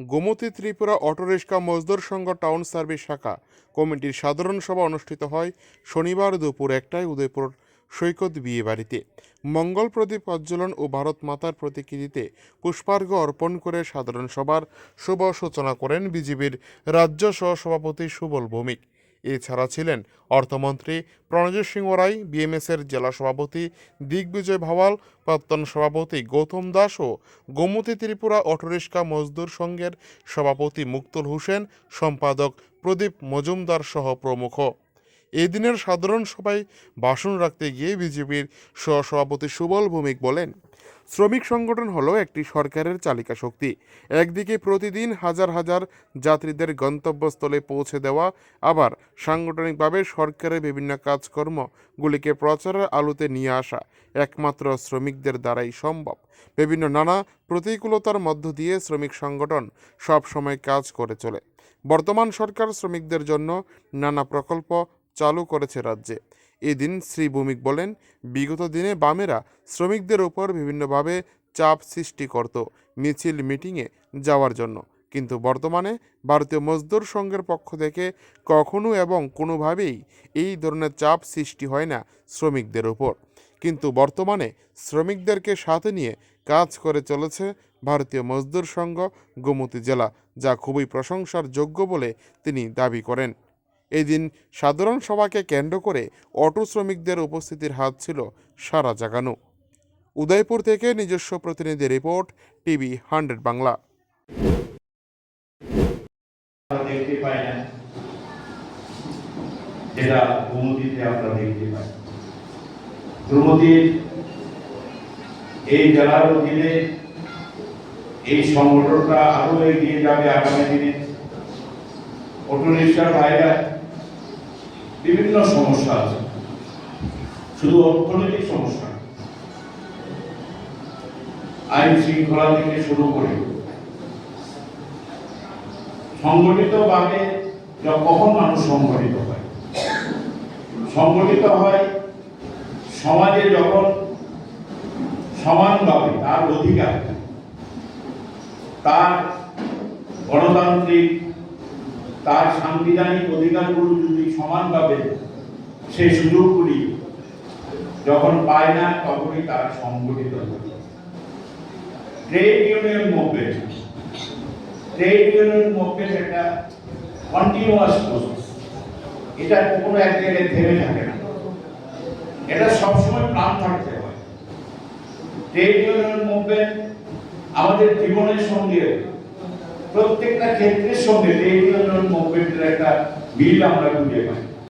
Gomati Tripura autorickshaw Mazdoor Sangh town service শাখা কমিটির সাধারণ সভা অনুষ্ঠিত হয় শনিবার দুপুর একটায় উদয়পুর সৈকত বিয়ে বাড়িতে মঙ্গল প্রদীপ প্রজ্বলন ও ভারত মাতার প্রতিকৃতিতে পুষ্পার্ঘ্য অর্পণ করে সাধারণ সভার শুভ সূচনা করেন বিজেপির রাজ্য সহসভাপতি সুবল ভৌমিক। এছাড়া ছিলেন অর্থমন্ত্রী প্রণজিৎ সিংহ রায়, বিএমএসের জেলা সভাপতি দিগ্বিজয় ভাওয়াল, প্রাক্তন সভাপতি গৌতম দাস ও গোমতী ত্রিপুরা অটোরিক্সা মজদুর সংঘের সভাপতি মুক্তুল হোসেন, সম্পাদক প্রদীপ মজুমদার সহ প্রমুখ। এই দিনের সাধারণ সভায় ভাষণ রাখতে গিয়ে বিজেপির সহসভাপতি সুবল ভৌমিক বলেন শ্রমিক সংগঠন হলো একটি সরকারের চালিকা শক্তি। একদিকে প্রতিদিন হাজার হাজার যাত্রীদের গন্তব্যস্থলে পৌঁছে দেওয়া, আবার সাংগঠনিকভাবে সরকারের বিভিন্ন কাজকর্মগুলিকে প্রচারের আলোতে নিয়ে আসা একমাত্র শ্রমিকদের দ্বারাই সম্ভব। বিভিন্ন নানা প্রতিকূলতার মধ্য দিয়ে শ্রমিক সংগঠন সব সময় কাজ করে চলে। বর্তমান সরকার শ্রমিকদের জন্য নানা প্রকল্প চালু করেছে রাজ্যে। এদিন শ্রী ভৌমিক বলেন, বিগত দিনে বামেরা শ্রমিকদের উপর বিভিন্নভাবে চাপ সৃষ্টি করত মিছিল মিটিংয়ে যাওয়ার জন্য। কিন্তু বর্তমানে ভারতীয় মজদুর সংঘের পক্ষ থেকে কখনো এবং কোনোভাবেই এই ধরনের চাপ সৃষ্টি হয় না শ্রমিকদের উপর কিন্তু বর্তমানে শ্রমিকদেরকে সাথে নিয়ে কাজ করে চলেছে ভারতীয় মজদুর সংঘ গোমতী জেলা, যা খুবই প্রশংসার যোগ্য বলে তিনি দাবি করেন। এদিন সাধারণ সভাকে কেন্দ্র করে অটো শ্রমিকদের উপস্থিতির হাত ছিল সারা জাগানো। উদয়পুর থেকে নিজস্ব প্রতিনিধি রিপোর্ট, টিভি হান্ড্রেড বাংলা। এই জেলার অধীনে এই সংগঠনটা আরও এগিয়ে যাবে আগামী দিনে। অটোরিক্সার ভাইরা বিভিন্ন সমস্যা আছে। শুধু অর্থনৈতিক সমস্যা। আইন শৃঙ্খলা থেকে শুরু করে। সংগঠিত ভাবে কখন মানুষ সংগঠিত হয়? সংগঠিত হয় সমাজে যখন সমানভাবে তার অধিকার, তার গণতান্ত্রিক তার সাংবিধানিক অধিকারগুলো যদি সমানভাবে সেই সুযোগগুলি যখন পায় না, তখনই তার সংগঠিত হয় trade union movement trade union movement একটা কন্টিনিউয়াস প্রসেস এটা কোনো এক জায়গায় থেমে থাকে না। এটা সবসময় প্রাণ থাকতে হয়। ট্রেড ইউনিয়ন মুভমেন্ট আমাদের জীবনের সঙ্গে প্রত্যেকটা ক্ষেত্রের সঙ্গে ইউনিয়ন মুভমেন্টের একটা মিল আমরা খুঁজে পাই।